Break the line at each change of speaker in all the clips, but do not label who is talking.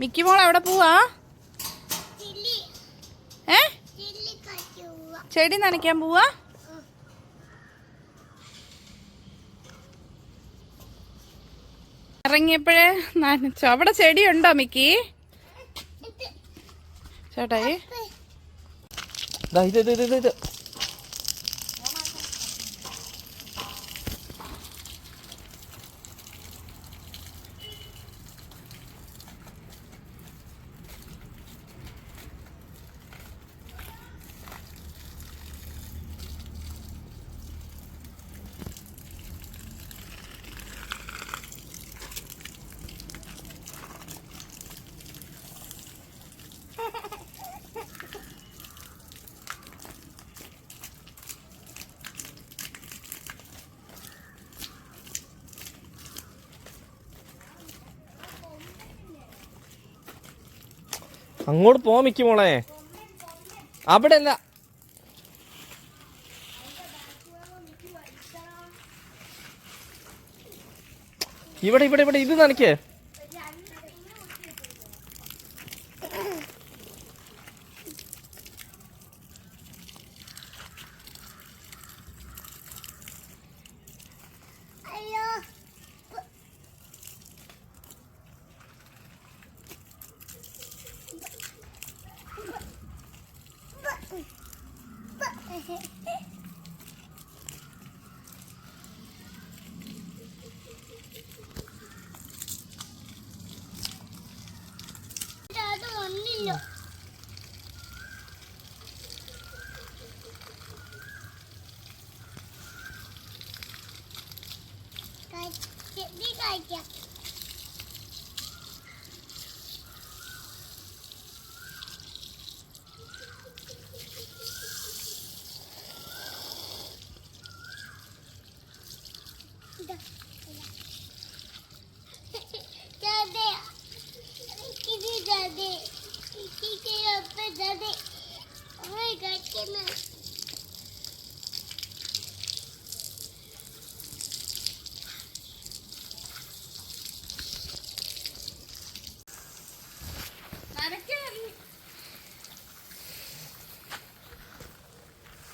Mickey മോൾ എവിടെ പോവാ? ഏ? ചെടി നനയ്ക്കാൻ പോവാ? ഇറങ്ങിയപ്പോഴേ നനച്ചോ. അവിടെ ചെടിയുണ്ടോ മിക്കി? ചേട്ടായി.
ദാ ഇത് ഇത് ഇത് ഇത്. അങ്ങോട്ട് പോ മിക്കി മോളെ. അവിടെ അല്ല ഇവിടെ ഇവിടെ ഇവിടെ ഇത് നനയ്ക്കേ
കഴിക്കാം.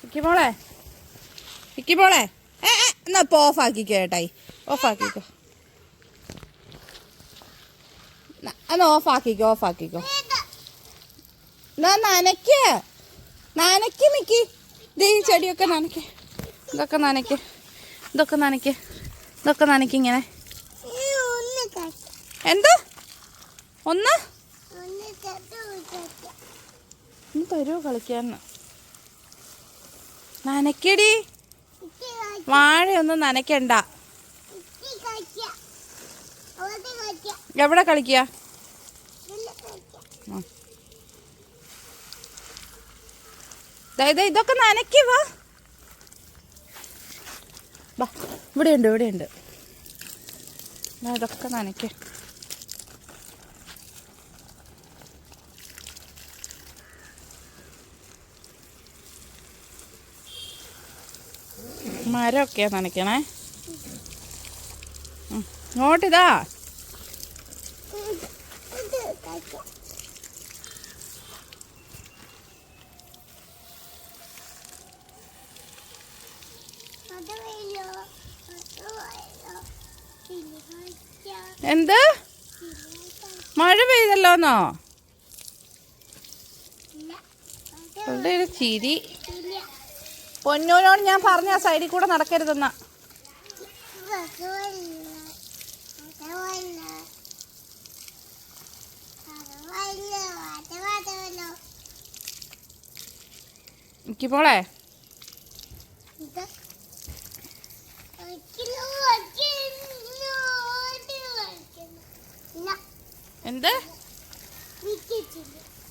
മിക്കി മോളെ. മിക്കി മോളെ. ഏ എന്നാ ഇപ്പൊ ഓഫ് ആക്കിക്കോ ഓഫാക്കിക്കോ ഓഫ് ആക്കിക്കോ ന- എന്നാ ഓഫ് ഓഫാക്കിക്കോ ഓഫ് ആക്കിക്കോ. എന്നാ നനയ്ക്ക് നനയ്ക്ക് മിക്കി ദേ ഈ ചെടിയൊക്കെ നനയ്ക്ക് ഇതൊക്കെ നനയ്ക്ക് ഇതൊക്കെ നനയ്ക്ക് ഇതൊക്കെ നനയ്ക്ക് ഇങ്ങനെ. എന്താ? ഒന്ന്?
ഒന്ന്
തരുമോ കളിക്കാൻ നനയ്ക്കടി വാഴയൊന്നും നനയ്ക്കണ്ട. എവിടെ കളിക്കുക
ഇവിടെ കഴിക്കാം
ദേ, ഇതൊക്കെ നനയ്ക്ക് വാ. വാ ഇവിടെയുണ്ട് ദാ, ഇതൊക്കെ നനയ്ക്ക്. മരമൊക്കെയാ നനയ്ക്കണേ. ഇങ്ങോട്ടിതാ എന്ത്? മഴ പെയ്തല്ലോന്നോ? അവിടെ ഒരു ചിരി. പൊന്നൂനോട് ഞാൻ പറഞ്ഞ സൈഡിൽ കൂടെ നടക്കരുതെന്നാ. എനിക്ക് പോളെ. എന്ത്?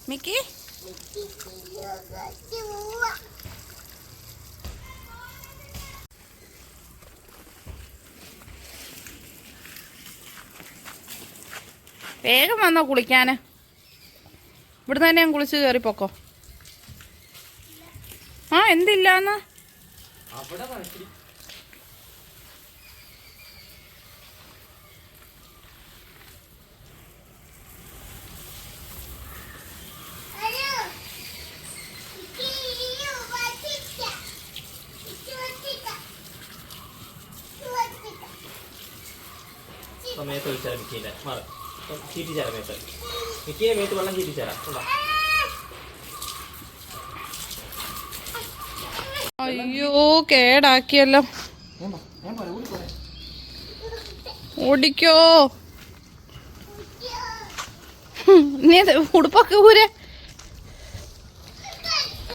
മിക്കി വേഗം വന്നോ കുളിക്കാന്. ഇവിടെ തന്നെ ഞാൻ കുളിച്ച് കയറിപ്പോക്കോ ആ എന്തില്ലാന്ന്?
അവിടെ സമയത്ത് ഒഴിച്ചാൽ മിക്കീന്റെ മാറി. ചീറ്റിച്ചാരാ മേത്ത്. മിക്കിയെ മേത്ത് വെള്ളം ചീറ്റിച്ചാരാ കൊണ്ടാ
അയ്യോ കേടാക്കിയല്ലോ. ഓടിക്കോ. നീ ഉടുപ്പൊക്കെ ഊരെ.